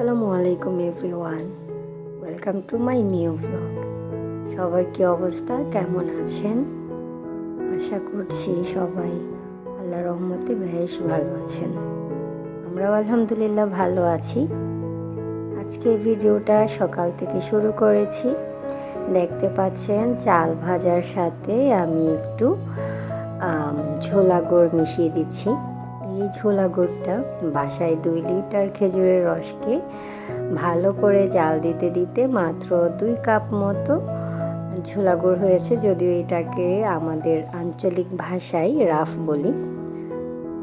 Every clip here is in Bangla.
আসসালামু আলাইকুম everyone. Welcome to my new blog সবার কি অবস্থা? কেমন আছেন? আশা করছি সবাই আল্লাহ রহমতে বেশ ভালো আছেন। আমরাও আলহামদুলিল্লাহ ভালো আছি। আজকে ভিডিওটা সকাল থেকে শুরু করেছি। দেখতে পাচ্ছেন চাল ভাজার সাথে আমি একটু ছোলা গুড় মিশিয়ে দিচ্ছি। এই ছোলা গুড়টা বাসায় দুই লিটার খেজুরের রসকে ভালো করে জাল দিতে দিতে মাত্র দুই কাপ মতো ছোলা গুড় হয়েছে যদিও এটাকে আমাদের আঞ্চলিক ভাষায় রাফ বলি।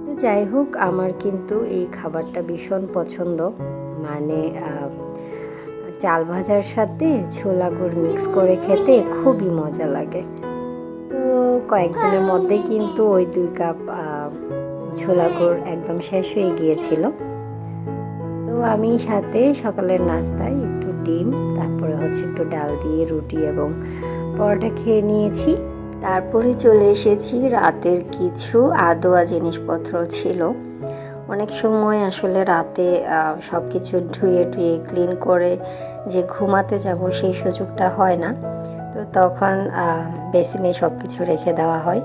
তো যাই হোক, আমার কিন্তু এই খাবারটা ভীষণ পছন্দ। মানে চাল ভাজার সাথে ছোলা গুড় মিক্স করে খেতে খুবই মজা লাগে। তো কয়েকদিনের মধ্যে কিন্তু ওই দুই কাপ ছোলা গুড় একদম শেষ হয়ে গিয়েছিল। তো আমি সাথে সকালের নাস্তায় একটু ডিম, তারপরে হচ্ছে একটু ডাল দিয়ে রুটি এবং পরোটা খেয়ে নিয়েছি। তারপরে চলে এসেছি, রাতের কিছু আদোয়া জিনিসপত্র ছিল। অনেক সময় আসলে রাতে সব কিছু ধুয়ে টুয়ে ক্লিন করে যে ঘুমাতে যাব সেই সুযোগটা হয় না। তো তখন বেসিনে সব কিছু রেখে দেওয়া হয়।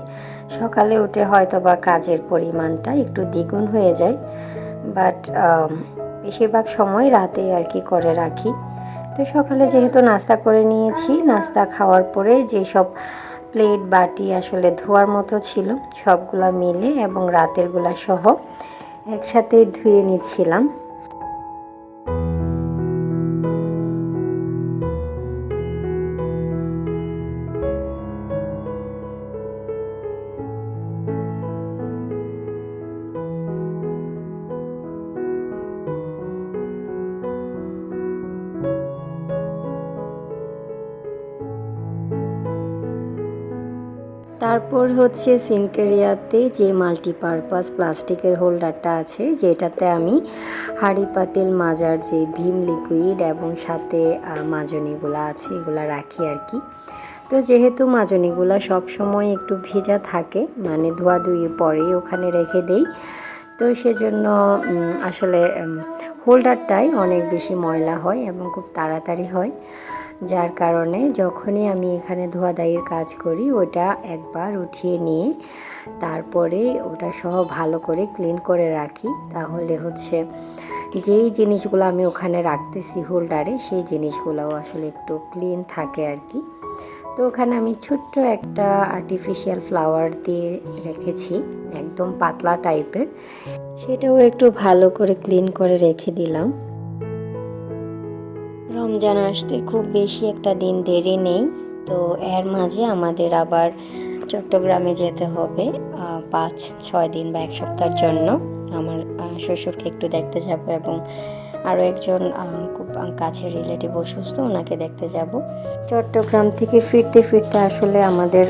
সকালে উঠে হয়তো বা কাজের পরিমাণটা একটু দ্বিগুণ হয়ে যায় বাট বেশিরভাগ সময় রাতে আর কি করে রাখি। তো সকালে যেহেতু নাস্তা করে নিয়েছি, নাস্তা খাওয়ার পরে যেসব প্লেট বাটি আসলে ধোয়ার মতো ছিল, সবগুলা মিলে এবং রাতেরগুলা সহ একসাথে ধুয়ে নিচ্ছিলাম। তারপর হচ্ছে সিনকেরিয়াতে যে মাল্টিপারপাস প্লাস্টিকের হোল্ডারটা আছে, যেটাতে আমি হাঁড়ি পাতিল মাজার যে ভীম লিকুইড এবং সাথে মাজনিগুলো আছে, এগুলো রাখি আর কি। তো যেহেতু মাজনিগুলো সব সময় একটু ভেজা থাকে মানে ধোয়াধুয়ির পরেই ওখানে রেখে দেই, তো সেজন্য আসলে হোল্ডারটাই অনেক বেশি ময়লা হয় এবং খুব তাড়াতাড়ি হয়। যার কারণে যখনই আমি এখানে ধোয়াদাইয়ের কাজ করি, ওটা একবার উঠিয়ে নিয়ে তারপরে ওটা সহ ভালো করে ক্লিন করে রাখি। তাহলে হচ্ছে যেই জিনিসগুলো আমি ওখানে রাখতেছি হোল্ডারে, সেই জিনিসগুলোও আসলে একটু ক্লিন থাকে আর কি। তো ওখানে আমি ছোট্ট একটা আর্টিফিশিয়াল ফ্লাওয়ার দিয়ে রেখেছি, একদম পাতলা টাইপের সেটাও একটু ভালো করে ক্লিন করে রেখে দিলাম। রমজান আসতে খুব বেশি একটা দিন দেরি নেই, তো এর মাঝে আমাদের আবার চট্টগ্রামে যেতে হবে পাঁচ, ছয় দিন বা এক সপ্তাহের জন্য। আমার শ্বশুরকে একটু দেখতে যাব এবং আরও একজন খুব কাছের রিলেটিভ অসুস্থ, ওনাকে দেখতে যাব। চট্টগ্রাম থেকে ফিরতে ফিরতে আসলে আমাদের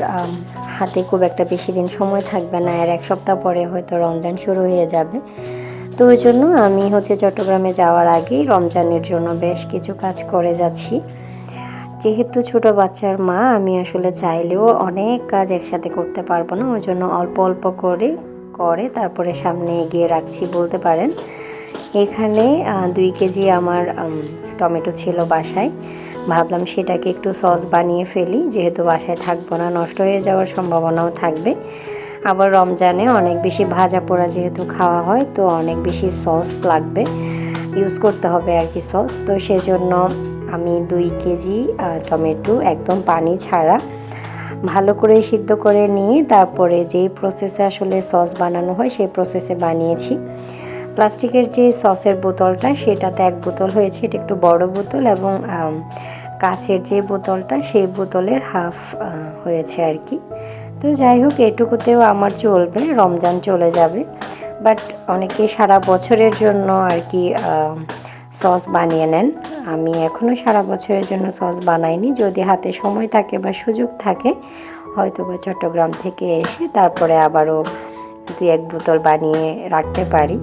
হাতে খুব একটা বেশি দিন সময় থাকবে না, আর এক সপ্তাহ পরে হয়তো রমজান শুরু হয়ে যাবে। তো ওই জন্য আমি হচ্ছে চট্টগ্রামে যাওয়ার আগেই রমজানের জন্য বেশ কিছু কাজ করে যাচ্ছি। যেহেতু ছোট বাচ্চার মা, আমি আসলে চাইলেও অনেক কাজ একসাথে করতে পারব না। ওই জন্য অল্প অল্প করে করে তারপরে সামনে এগিয়ে রাখছি বলতে পারেন। এখানে দুই কেজি আমার টমেটো ছিল বাসায়। ভাবলাম সেটাকে একটু সস বানিয়ে ফেলি, যেহেতু বাসায় থাকব না, নষ্ট হয়ে যাওয়ার সম্ভাবনাও থাকবে। আবার রমজানে অনেক বেশি ভাজা পোড়া যেহেতু খাওয়া হয়, তো অনেক বেশি সস লাগবে। ইউজ করতে হবে আর কি সস। তো সেজন্য আমি দুই কেজি টমেটো একদম পানি ছাড়া ভালো করে সিদ্ধ করে নিয়ে তারপরে যেই প্রসেসে আসলে সস বানানো হয় সেই প্রসেসে বানিয়েছি। প্লাস্টিকের যে সসের বোতলটা সেটাতে এক বোতল হয়েছে, এটা একটু বড় বোতল এবং কাচের যে বোতলটা সেই বোতলের হাফ হয়েছে আর কি। তো যাই হোক, এটুকুতেও আমার চলবে, রমজান চলে যাবে। বাট অনেকে সারা বছরের জন্য আর কি সস বানিয়ে নেন। আমি এখনও সারা বছরের জন্য সস বানাইনি। যদি হাতে সময় থাকে বা সুযোগ থাকে হয়তো বা চট্টগ্রাম থেকে এসে তারপরে আবারও দুই এক বোতল বানিয়ে রাখতে পারি।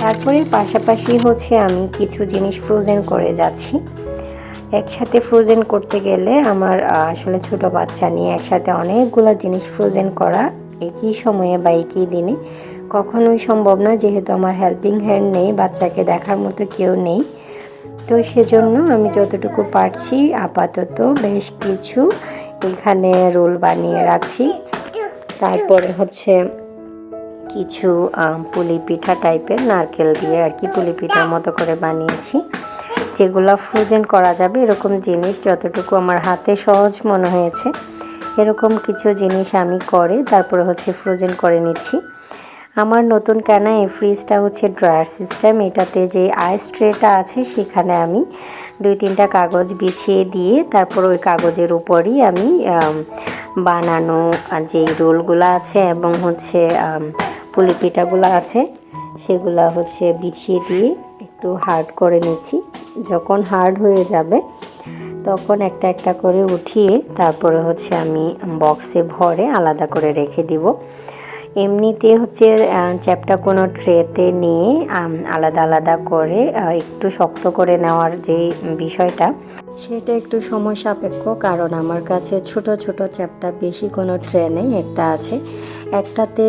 তারপরে পাশাপাশি হচ্ছে আমি কিছু জিনিস ফ্রোজেন করে যাচ্ছি। একসাথে ফ্রোজেন করতে গেলে আমার আসলে ছোট বাচ্চা নিয়ে একসাথে অনেকগুলো জিনিস ফ্রোজেন করা একই সময়ে বা একই দিনে কখনোই সম্ভব না। যেহেতু আমার হেল্পিং হ্যান্ড নেই, বাচ্চাকে দেখার মতো কেউ নেই। তো সেজন্য আমি যতটুকু পারছি আপাতত বেশ কিছু এখানে রোল বানিয়ে রাখছি। তারপরে হচ্ছে কিছু পুলি পিঠা টাইপের নারকেল দিয়ে আর কি পুলি পিঠার মতো করে বানিয়েছি। যেগুলো ফ্রোজেন করা যাবে, এরকম জিনিস যতটুকু আমার হাতে সহজ মনে হয়েছে, এরকম কিছু জিনিস আমি করে তারপরে হচ্ছে ফ্রোজেন করে নিচ্ছি। আমার নতুন কেনা এই ফ্রিজটা হচ্ছে ড্রয়ার সিস্টেম এটাতে যে আইস ট্রেটা আছে সেখানে আমি দুই তিনটা কাগজ বিছিয়ে দিয়ে তারপর ওই কাগজের উপরই আমি বানানো যে রোলগুলো আছে এবং হচ্ছে পুলি পিঠাগুলো আছে, সেগুলো হচ্ছে বিছিয়ে দিয়ে একটু হার্ড করে নিচ্ছি। যখন হার্ড হয়ে যাবে, তখন একটা একটা করে উঠিয়ে তারপরে হচ্ছে আমি বক্সে ভরে আলাদা করে রেখে দিব। এমনিতে হচ্ছে চ্যাপটা কোনো ট্রেতে নিয়ে আলাদা আলাদা করে একটু শক্ত করে নেওয়ার যে বিষয়টা সেটা একটু সময় সাপেক্ষ, কারণ আমার কাছে ছোট ছোট চ্যাপটা বেশি কোনো ট্রে নেই একটা আছে। একটাতে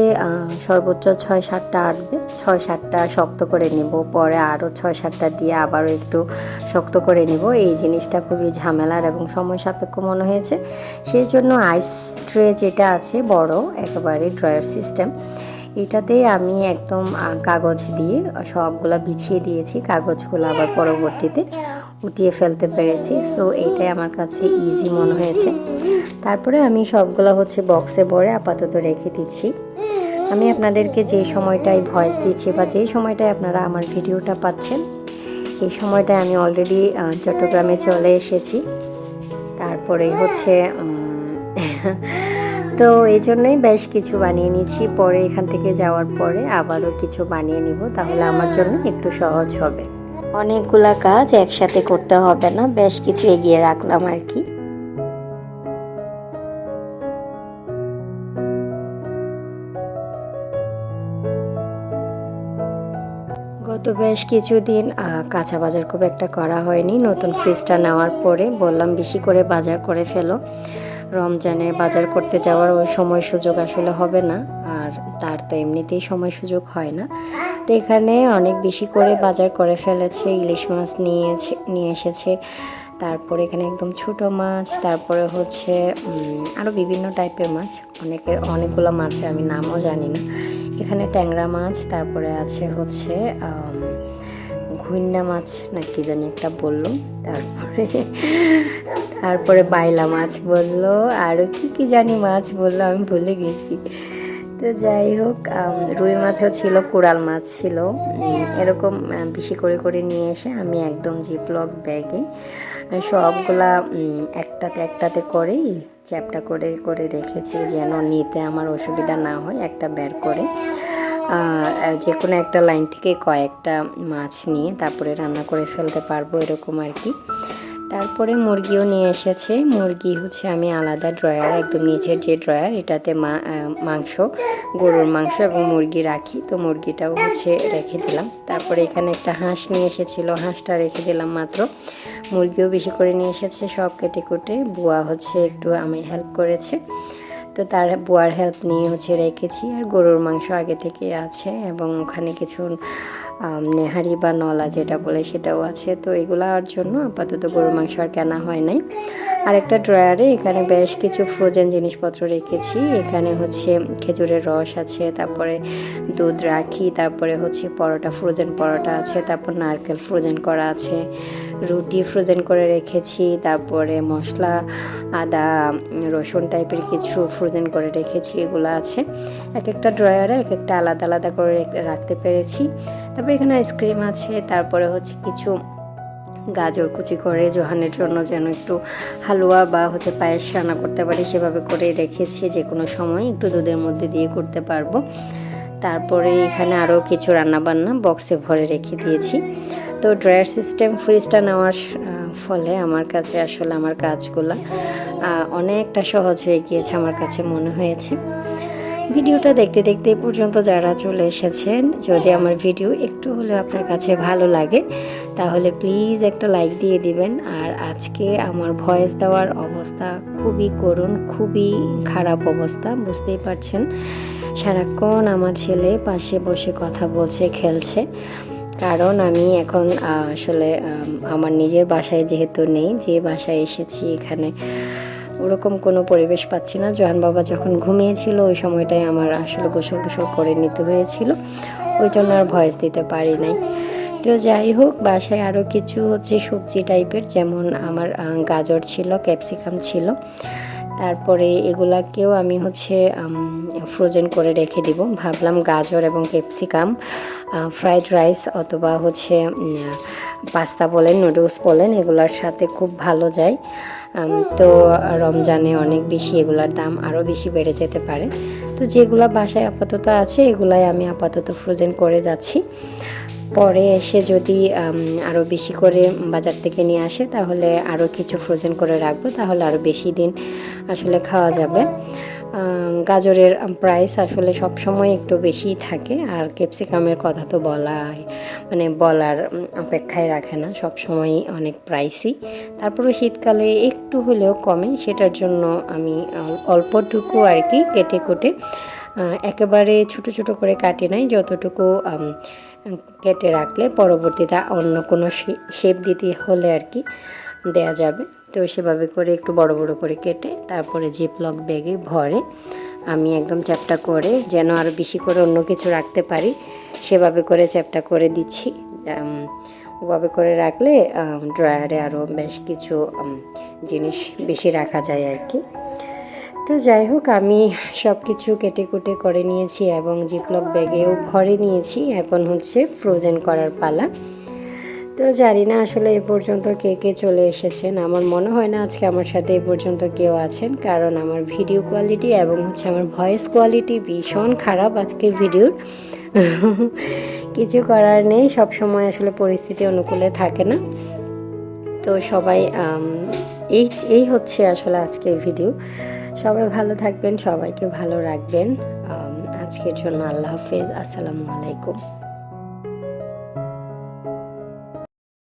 সর্বোচ্চ ছয় সাতটা আটবে ছয় সাতটা শক্ত করে নিব, পরে আরও ছয় সাতটা দিয়ে আবারও একটু শক্ত করে নিব। এই জিনিসটা খুবই ঝামেলার এবং সময় সাপেক্ষ মনে হয়েছে। সেই জন্য আইস ট্রে যেটা আছে, বড়, একেবারে ড্রয়ার সিস্টেম। এটাতে আমি একদম কাগজ দিয়ে সবগুলা বিছিয়ে দিয়েছি, কাগজগুলো আবার পরবর্তীতে উঠিয়ে ফেলতে পেরেছি। সো এইটাই আমার কাছে ইজি মনে হয়েছে। তারপরে আমি সবগুলো হচ্ছে বক্সে ভরে আপাতত রেখে দিচ্ছি। আমি আপনাদেরকে যে সময়টায় ভয়েস দিচ্ছি বা যে সময়টায় আপনারা আমার ভিডিওটা পাচ্ছেন, এই সময়টায় আমি অলরেডি চট্টগ্রামে চলে এসেছি। তারপরে হচ্ছে তো এই জন্যই বেশ কিছু বানিয়ে নিচ্ছি পরে এখান থেকে যাওয়ার পরে আবারও কিছু বানিয়ে নিব, তাহলে আমার জন্য একটু সহজ হবে। অনেকগুলা কাজ একসাথে করতে হবে না, বেশ কিছু এগিয়ে রাখলাম আর কি। গত বেশ কিছুদিন কাঁচা বাজার খুব একটা করা হয়নি। নতুন ফ্রিজটা নেওয়ার পরে বললাম, বেশি করে বাজার করে ফেলো। রমজানে বাজার করতে যাওয়ার ওই সময় সুযোগ আসলে হবে না, আর তার তো এমনিতেই সময় সুযোগ হয় না। তো এখানে অনেক বেশি করে বাজার করে ফেলেছে, ইলিশ মাছ নিয়েছে, নিয়ে এসেছে। তারপরে এখানে একদম ছোট মাছ, তারপরে হচ্ছে আরও বিভিন্ন টাইপের মাছ। অনেকের, অনেকগুলো মাছের আমি নামও জানি না। এখানে ট্যাংরা মাছ, তারপরে আছে হচ্ছে ঘুইন্না মাছ না কি জানি একটা বলল। তারপরে তারপরে বাইলা মাছ বলল আরও কি কি জানি মাছ বলল, আমি ভুলে গেছি। তো যাই হোক রুই মাছও ছিল, কোরাল মাছ ছিল। এরকম বেশি করে করে নিয়ে এসে আমি একদম জিপলক ব্যাগে সবগুলা একটাতে একটাতে করেই চ্যাপটা করে করে রেখেছি যেন নিতে আমার অসুবিধা না হয়, একটা বের করে। যে কোনো একটা লাইন থেকে কয়েকটা মাছ নিয়ে তারপরে রান্না করে ফেলতে পারব এরকম আর কি। তারপরে মুরগিও নিয়ে এসেছে। মুরগি হচ্ছে আমি আলাদা ড্রয়ার, একদম নিচের যে ড্রয়ার, এটাতে মাংস, গরুর মাংস এবং মুরগি রাখি। তো মুরগিটাও হচ্ছে রেখে দিলাম। তারপরে এখানে একটা হাঁস নিয়ে এসেছিল। হাঁসটা রেখে দিলাম মাত্র। মুরগিও বেশি করে নিয়ে এসেছে সব কেটে কুটে। বুয়া হচ্ছে একটু আমি হেল্প করেছে। তো তার বুয়ার হেল্প নিয়ে হচ্ছে রেখেছি। আর গরুর মাংস আগে থেকে আছে এবং ওখানে কিছু নেহারি বা নলা যেটা বলে সেটাও আছে। তো এগুলো আর জন্য আপাতত গরুর মাংস আর কেনা হয় নাই। আর একটা ড্রয়ারে এখানে বেশ কিছু ফ্রোজেন জিনিসপত্র রেখেছি। এখানে হচ্ছে খেজুরের রস আছে, তারপরে দুধ রাখি, তারপরে হচ্ছে পরোটা ফ্রোজেন পরোটা আছে, তারপর নারকেল ফ্রোজেন করা আছে, রুটি ফ্রোজেন করে রেখেছি, তারপরে মশলা, আদা, রসুন টাইপের কিছু ফ্রোজেন করে রেখেছি, এগুলো আছে। এক একটা ড্রয়ারে এক একটা আলাদা আলাদা করে রেখ- রাখতে পেরেছি। তারপরে এখানে আইসক্রিম আছে, তারপরে হচ্ছে কিছু গাজর কুচি করে জোহানের জন্য যেন একটু হালুয়া বা হচ্ছে পায়েস রান্না করতে পারি, সেভাবে করে রেখেছি, যে কোনো সময় একটু দুধের মধ্যে দিয়ে করতে পারব। তারপরে এখানে আরও কিছু রান্নাবান্না বক্সে ভরে রেখে দিয়েছি। তো ড্রয়ার সিস্টেম ফ্রিজটা নেওয়ার ফলে আমার কাছে আসলে আমার কাজগুলো অনেকটা সহজ হয়ে গিয়েছে, আমার কাছে মনে হয়েছে। ভিডিওটা দেখতে দেখতে পর্যন্ত যারা চলে এসেছেন, যদি আমার ভিডিও একটু হলেও আপনার কাছে ভালো লাগে, তাহলে প্লিজ একটা লাইক দিয়ে দিবেন। আর আজকে আমার ভয়েস দেওয়ার অবস্থা খুবই করুণ, খুবই খারাপ অবস্থা, বুঝতেই পারছেন। সারাক্ষণ আমার ছেলে পাশে বসে কথা বলছে, খেলছে। কারণ আমি এখন আসলে আমার নিজের বাসায় যেহেতু নেই, যে বাসায় এসেছি এখানে ওরকম কোনো পরিবেশ পাচ্ছি না। জোহান বাবা যখন ঘুমিয়েছিল, ওই সময়টায় আমার আসলে গোসল গোসল করে নিতে হয়েছিল। ওই জন্য আর ভয়েস দিতে পারি নাই। তো যাই হোক, বাসায় আরও কিছু হচ্ছে সবজি টাইপের যেমন আমার গাজর ছিল ক্যাপসিকাম ছিল। তারপরে এগুলাকেও আমি হচ্ছে ফ্রোজেন করে রেখে দিব। ভাবলাম গাজর এবং ক্যাপসিকাম ফ্রাইড রাইস অথবা হচ্ছে পাস্তা বলেন নুডলস বলেন, এগুলোর সাথে খুব ভালো যায়। তো রমজানে অনেক বেশি এগুলার দাম আরও বেশি বেড়ে যেতে পারে। তো যেগুলো বাসায় আপাতত আছে, এগুলাই আমি আপাতত ফ্রোজেন করে যাচ্ছি। পরে এসে যদি আরও বেশি করে বাজার থেকে নিয়ে আসে, তাহলে আরও কিছু ফ্রোজেন করে রাখব, তাহলে আরও বেশি দিন আসলে খাওয়া যাবে। গাজরের প্রাইস আসলে সব সময় একটু বেশিই থাকে। আর ক্যাপসিকামের কথা তো বলাই মানে বলার অপেক্ষায় রাখে না সব সময়ই অনেক প্রাইসই তারপরে শীতকালে একটু হলেও কমে, সেটার জন্য আমি অল্পটুকু আর কি কেটে কুটে একেবারে ছোট ছোট করে কাটি নাই, যতটুকু কেটে রাখলে পরবর্তীতে অন্য কোনো শেপ দিতে হলে আর কি দেয়া যাবে। তো সেভাবে করে একটু বড় বড় করে কেটে তারপরে জিপলক ব্যাগে ভরে আমি একদম চ্যাপটা করে যেন আরও বেশি করে অন্য কিছু রাখতে পারি, সেভাবে করে চ্যাপটা করে দিচ্ছি। ওভাবে করে রাখলে ড্রয়ারে আরও বেশ কিছু জিনিস বেশি রাখা যায় আর কি। তো যাই হোক, আমি সব কিছু কেটে কুটে করে নিয়েছি এবং জিপলক ব্যাগেও ভরে নিয়েছি। এখন হচ্ছে ফ্রোজেন করার পালা। তো জানি না আসলে এ পর্যন্ত কে কে চলে এসেছেন। আমার মনে হয় না আজকে আমার সাথে এ পর্যন্ত কেউ আছেন, কারণ আমার ভিডিও কোয়ালিটি এবং হচ্ছে আমার ভয়েস কোয়ালিটি ভীষণ খারাপ আজকের ভিডিওর। কিছু করার নেই সব সময় আসলে পরিস্থিতি অনুকূলে থাকে না। তো সবাই এই এই হচ্ছে আসলে আজকের ভিডিও। সবাই ভালো থাকবেন, সবাইকে ভালো রাখবেন। আজকের জন্য আল্লাহ হাফেজ, আসসালামু আলাইকুম।